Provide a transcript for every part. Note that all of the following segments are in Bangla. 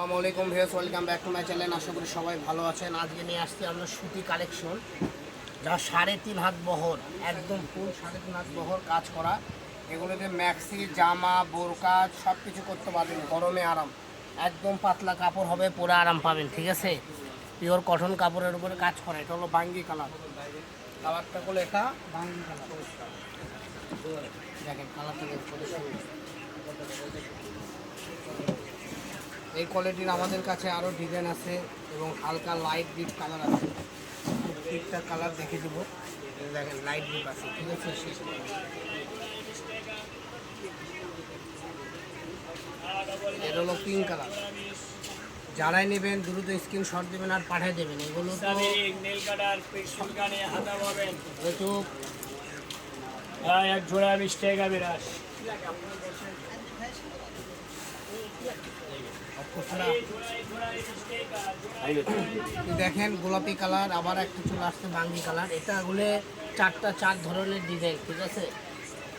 আসসালামু আলাইকুম viewers, welcome back to my channel. আশা করি সবাই ভালো আছেন। আজকে নিয়ে আসছি আমরা সুতি কালেকশন, যা সাড়ে তিন হাত বহর, একদম ফুল সাড়ে তিন হাত বহর কাজ করা। এগুলোতে ম্যাক্সি জামা, বোরকা সব কিছু করতে পারবেন, গরমে আরাম। একদম পাতলা কাপড় হবে, পুরো আরাম পাবেন, ঠিক আছে? পিওর কটন কাপড়ের উপরে কাজ করা, এটা হলো বাঙ্গি কালার। কালারটা হলো এটা, বাঙ্গি কালার। দেখেন, কালারটা। এই কোয়ালিটির আমাদের কাছে আরও ডিজাইন আছে এবং হালকা লাইট ডিপ কালার আছে। প্রত্যেকটা কালার দেখে দেব। দেখেন লাইট ডিপ আছে। ঠিক আছে? শেষ এটা হলো পিঙ্ক কালার যারাই নেবেন দ্রুত স্ক্রিনশট দেবেন আর পাঠিয়ে দেবেন। এগুলো তো একটু হ্যাঁ এক জোড়া বিশ টাকা বিরাস দেখেন গোলাপি কালার, আবার একটা চলে আসছে বাঙ্গি কালার। এটা হলে চারটা চার ধরনের ডিজাইন ঠিক আছে?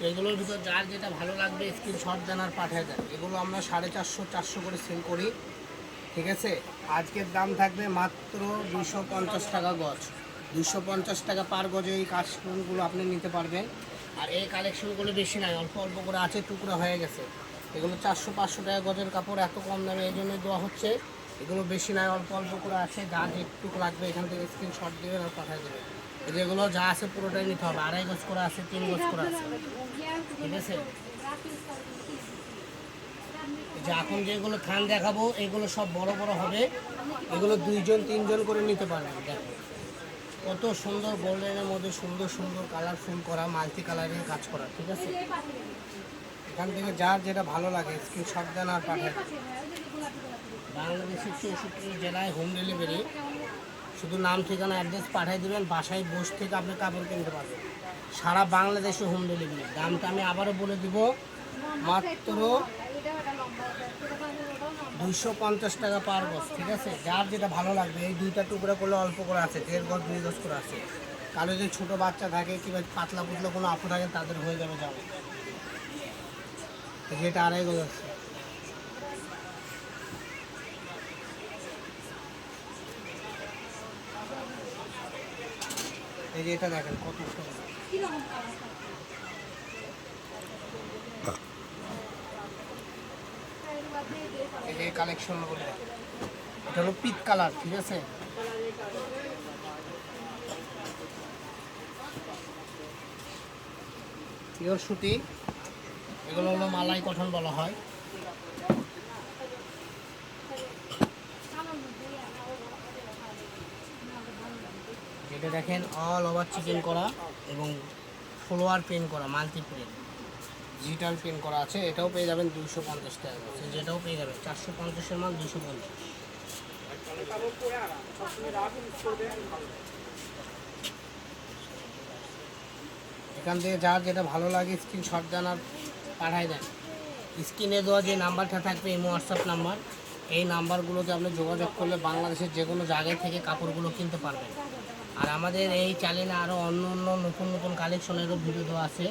এগুলোর ভিতর যার যেটা ভালো লাগবে স্ক্রিনশট দেন আর পাঠিয়ে দেন। এগুলো আমরা সাড়ে চারশো চারশো করে সেল করি, ঠিক আছে? আজকের দাম থাকবে মাত্র দুশো পঞ্চাশ টাকা গজ। দুশো পঞ্চাশ টাকা পার গজে এই কালেকশনগুলো আপনি নিতে পারবেন। আর এই কালেকশনগুলো বেশি নাই, অল্প অল্প করে আছে, টুকরা হয়ে গেছে। এগুলো চারশো, পাঁচশো টাকা গজের কাপড়, এত কম দামে, এই জন্যই দেওয়া হচ্ছে। এগুলো বেশি নাই অল্প অল্প করে আছে। যা যেটুকু লাগবে, এখান থেকে স্ক্রিনশট দেবেন আর পাঠিয়ে দেবেন যেগুলো যা আছে, পুরোটাই নিতে হবে। আড়াই গজ করে আছে, তিন গজ করে আছে। ঠিক আছে? যে এখন যেগুলো থান দেখাবো, এগুলো সব বড় বড় হবে। এগুলো দুইজন, তিনজন করে নিতে পারবেন, দেখো। কত সুন্দর গোল্ডেনের মধ্যে সুন্দর সুন্দর কালারফুল করা মাল্টি কালারের কাজ করা, ঠিক আছে? এখান থেকে যার যেটা ভালো লাগে স্ক্রিনশট দেন আর পাঠায় বাংলাদেশের চৌষট্টি জেলায় হোম ডেলিভারি শুধু নাম, ঠিকানা অ্যাড্রেস পাঠিয়ে দেবেন, বাসায় বসে থেকে আপনি কাপড় কিনতে পারবেন। সারা বাংলাদেশে হোম ডেলিভারি দামটা আমি আবারও বলে দিব, মাত্র দুইশো পঞ্চাশ টাকা পার গজ, ঠিক আছে? যার যেটা ভালো লাগবে, এই দুইটা টুকরা করলে অল্প করে আছে, দেড় গজ, দুই গজ করে আছে। কারও যদি ছোটো বাচ্চা থাকে, কিংবা পাতলা পুতলা কোনো আপু থাকে, তাদের হয়ে যাবে যাবে যেটা আড়াই গজ আছে। এই যে এটা দেখেন কত এই যে কালেকশন বলে এটা হলো পিট কালার, ঠিক আছে? পিওর সুতি এগুলো হলো মালাই কঠন বলা হয়। যেটা দেখেন অল ওভার চিকেন করা এবং ফ্লোয়ার পেন করা মাল্টি প্রিন্ট ডিজিটাল পেন করা আছে, এটাও পেয়ে যাবেন দুশো পঞ্চাশ টাকা। যেটাও পেয়ে যাবেন, চারশো পঞ্চাশের মাল দুশো পঞ্চাশ। এখান থেকে যার যেটা ভালো লাগে স্ক্রিনশট দেন পাঠাই দেন। স্ক্রিনে দেওয়া যে নাম্বারটা থাকবে, এই হোয়াটসঅ্যাপ নাম্বার, এই নাম্বারগুলোতে আপনি যোগাযোগ করলে বাংলাদেশের যে কোনো জায়গায় থেকে কাপড়গুলো কিনতে পারবেন। আর আমাদের এই চ্যানেলে আরও অন্য অন্য নতুন নতুন কালেকশনেরও ভিডিও দেওয়া আছে।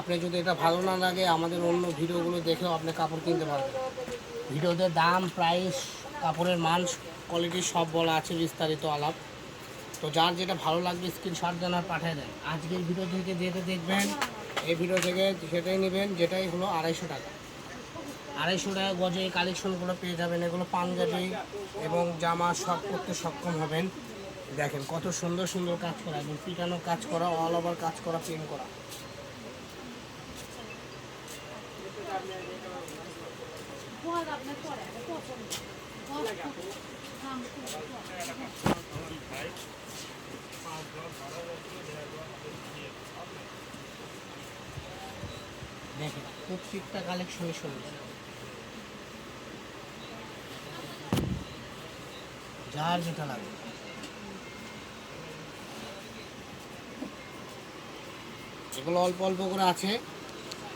আপনি যদি এটা ভালো না লাগে, আমাদের অন্য ভিডিওগুলো দেখেও আপনি কাপড় কিনতে পারবেন। ভিডিওতে দাম প্রাইস কাপড়ের মান কোয়ালিটি সব বলা আছে বিস্তারিত আলাপ। তো যার যেটা ভালো লাগবে স্ক্রিনশট আর পাঠিয়ে দেন। আজকের ভিডিও থেকে যেটা দেখবেন এই ভিডিও থেকে সেটাই নেবেন, যেটাই হলো আড়াইশো টাকা। আড়াইশো টাকা গজে এই কালেকশনগুলো পেয়ে যাবেন, এগুলো পাঞ্জাবি এবং জামা সব করতে সক্ষম হবেন। দেখেন কত সুন্দর সুন্দর কাজ করা এবং পিটানো কাজ করা অল ওভার কাজ করা প্রিন্ট করা। দেখেন প্রত্যেকটা কালেকশনই সুন্দর যার যেটা লাগবে এগুলো অল্প অল্প করে আছে।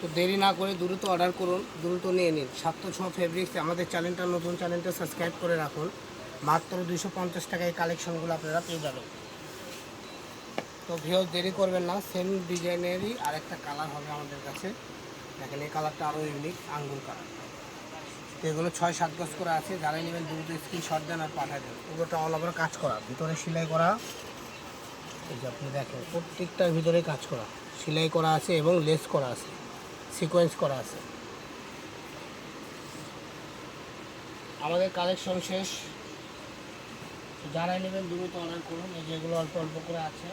তো দেরি না করে দ্রুত অর্ডার করুন, দ্রুত নিয়ে নিন। সাত ছ ফেব্রিক্স আমাদের চ্যানেলটা, নতুন চ্যানেলটা সাবস্ক্রাইব করে রাখুন। মাত্র দুশো পঞ্চাশ টাকায় এই কালেকশনগুলো আপনারা পেয়ে যাবেন। তো ভিও দেরি করবেন না। সেম ডিজাইনেরই আরেকটা কালার হবে আমাদের কাছে। দেখেন, এই কালারটা আরও ইউনিক আঙ্গুর কালার তো এগুলো ছয়, সাত গজ করে আছে, যারাই নেবেন দ্রুত স্ক্রিনশট দেন আর পাঠায় দেন। পুরোটা অল ওভার কাজ করা। ভিতরে সেলাই করা, এই যে আপনি দেখেন, প্রত্যেকটার ভিতরে কাজ করা। সেলাই করা আছে এবং লেস করা আছে সিকোয়েন্স করা আছে। আমাদের কালেকশন শেষ। যারাই নেবেন দ্রুত অর্ডার করুন। এই যেগুলো অল্প অল্প করে আছে।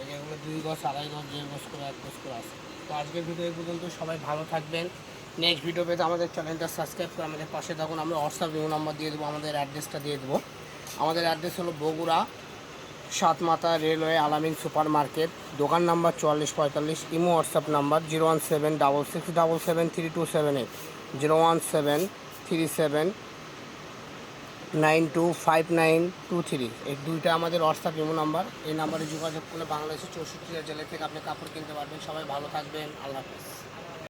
এই যেগুলো দুই গজ, আড়াই গজ, দেড় গজ করে, এক গজ করে আছে। তো আজকের ভিডিও পর্যন্ত। সবাই ভালো থাকবেন। নেক্সট ভিডিও পেতে আমাদের চ্যানেলটা সাবস্ক্রাইব করে আমাদের পাশে থাকুন। আমরা হোয়াটসঅ্যাপ ইউ নাম্বার দিয়ে দেবো, আমাদের অ্যাড্রেসটা দিয়ে দেবো। আমাদের অ্যাড্রেস হলো Bogura Satmatha railway Alamin super market দোকান নাম্বার চুয়াল্লিশ পঁয়তাল্লিশ, imo WhatsApp number zero one seven double six double seven three two seven eight zero one seven three seven nine two five nine two three. এই দুইটা আমাদের হোয়াটসঅ্যাপ ইমো নাম্বার। এই নাম্বারে যোগাযোগ করলে বাংলাদেশের চৌষট্টি জেলা থেকে আপনি কাপড় কিনতে পারবেন। সবাই ভালো থাকবেন। আল্লাহ হাফেজ।